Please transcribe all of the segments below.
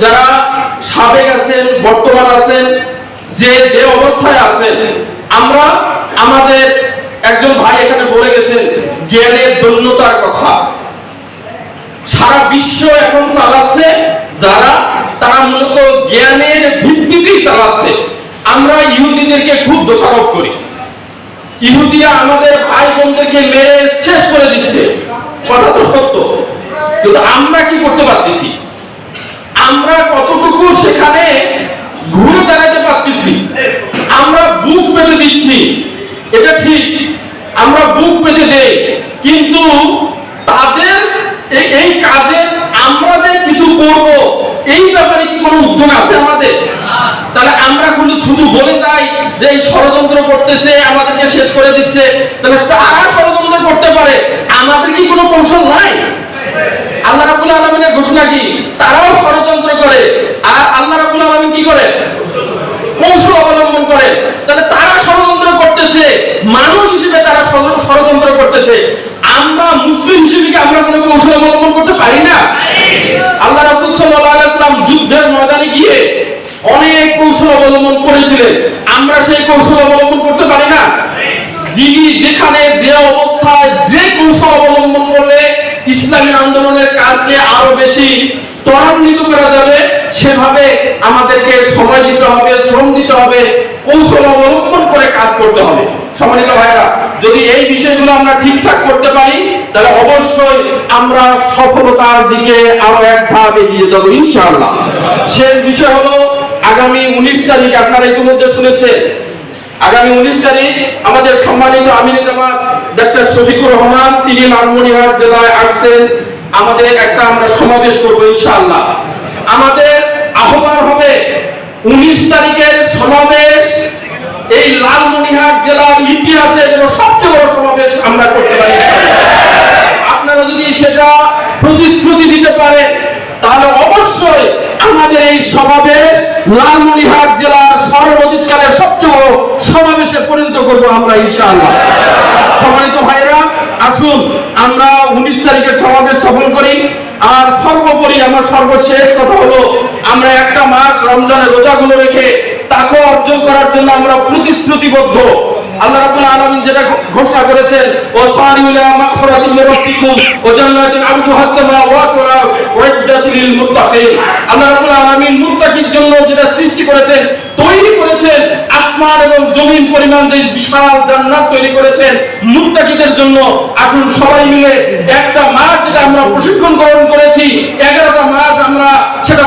যারা সাবেক আছেন, বর্তমান আছেন, যে যে অবস্থায় আছেন, আমরা আমাদের একজন ভাই এখানে বলে গেছেন, জ্ঞানের দন্যতার কথা। সারা বিশ্ব এখন চালাচ্ছে, যারা, তারা মূলত জ্ঞানের ভিত্তিতেই চালাচ্ছে। আমরা ইহুদিদেরকে খুব দোষারোপ করি। ইহুদিয়া আমাদের ভাই বোনদেরকে মেরে শেষ করে দিচ্ছে। কথা তো সত্য। কিন্তু আমরা কি করতে পারতেছি? কিন্তু তাদের এই- কাজে আমরা যে কিছু করব, এই ব্যাপারে কি কোনো উদ্যোগ আছে আমাদের? তাহলে আমরা কোনো শুধু বলে যাই যে এই ষড়যন্ত্র করতেছে, আমাদেরকে শেষ করে দিচ্ছে। তাহলে তারা ষড়যন্ত্র করতে পারে, আমাদের কি কোনো কৌশল নাই? আল্লাহ রাব্বুল আলামিনের ঘোষণা কি? তারাও ষড়যন্ত্র করে। আর আল্লাহ রাব্বুল আলামিন কি করে? কৌশল অবলম্বন করে তাহলে তারা ষড়যন্ত্র করতেছে মানুষ হিসেবে তারা ষড়- ষড়যন্ত্র করতেছে আমরা মুসলিম হিসেবে কি আমরা কোনো কৌশল অবলম্বন করতে পারি না আল্লাহ রাসূল সাল্লাল্লাহু আলাইহি ওয়াসাল্লাম যুদ্ধের ময়দানে গিয়ে অনেক কৌশল অবলম্বন করেছিলেন আমরা সেই কৌশল অবলম্বন করতে পারি না। যিনি যেখানে যে অবস্থায় যে কৌশল অবলম্বন করলে ইসলামী আন্দোলনের কাজকে আরও বেশি ত্বরান্বিত করা যাবে, সেভাবে আমাদেরকে সময় দিতে হবে, শ্রম দিতে হবে, কৌশল অবলম্বন করে কাজ করতে হবে। সম্মানিত ভাইরা যদি এই বিষয়গুলো আমরা ঠিকঠাক করতে পারি, তাহলে অবশ্যই আমরা সফলতার দিকে আরও এক ধাপ এগিয়ে যাব, ইনশাআল্লাহ। শেষ বিষয় হলো আগামী উনিশ তারিখ আপনারা ইতিমধ্যে শুনেছেন। আগামী উনিশ তারিখ আমাদের সম্মানিত আমির জামাত ডাক্তার শফিকুর রহমান, তিনি লালমনিরহাট জেলায় আসছেন। আমাদের একটা আমরা সমাবেশ করব ইনশাআল্লাহ। আমাদের আহ্বান হবে উনিশ তারিখের সমাবেশ এই লালমনিরহাট জেলার ইতিহাসে যেন সবচেয়ে বড় সমাবেশ আমরা করতে পারি আপনারা যদি সেটা প্রতিশ্রুতি দিতে পারেন, তাহলে অবশ্যই আমাদের এই সমাবেশ লালমনিরহাট জেলার সর্বদিককালের সবচেয়ে বড় সমাবেশে পরিণত করব আমরা, ইনশাআল্লাহ। সম্মানিত ভাইরা আসুন, আমরা উনিশ তারিখে সমাবেশ সফল করি। আর সর্বোপরি আমার সর্বশেষ কথা হলো, আমরা একটা মাস রমজানের রোজাগুলো রেখে তাকে অর্জন করার জন্য আমরা প্রতিশ্রুতিবদ্ধ। আল্লাহ রাব্বুল আলামিন যেটা ঘোষণা করেছেন, ও সারিউলা মাগফিরাতিন মির রাব্বিকুম আরদুহা ওয়াইদাতুল লিল মুত্তাকিন। আল্লাহ রাব্বুল আলামিন মুত্তাকির জন্য যেটা সৃষ্টি করেছেন, তৈরি করেছেন, আসমান এবং জমিন পরিমাণ যে বিশাল জান্নাত তৈরি করেছেন, মুত্তাকিদের জন্য আসুন সবাই মিলে একটা মাস যেটা আমরা প্রশিক্ষণ গ্রহণ করেছি, এগারোটা মাস আমরা সেটা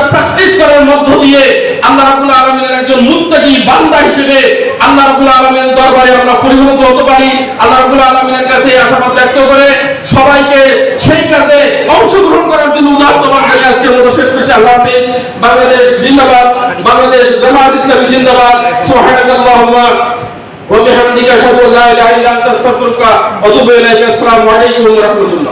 করার মধ্য দিয়ে আল্লাহ রাব্বুল আলামিনের একজন মুত্তাকি বান্দা হিসেবে আল্লাহ রাব্বুল দরবারে আমরা পরিণত হতে পারি। আল্লাহ রাব্বুল আলামিনের কাছে আশাবাদ ব্যক্ত করে সবাইকে সেই কাজে অংশগ্রহণ করার জন্য উদাহরণ করে। আজকে আমরা শেষ করছি আল্লাহ হাফেজ। বাংলাদেশ জিন্দাবাদ, বাংলাদেশ জামাত ইসলামী জিন্দাবাদ। সুবহানাল্লাহুম্মা। বিহামদিকা আশহাদু আল্লা ইলাহা ইল্লা আনতা, আস্তাগফিরুকা ওয়া আতুবু ইলাইকা। আসসালামু আলাইকুম ওয়া রাহমাতুল্লাহ।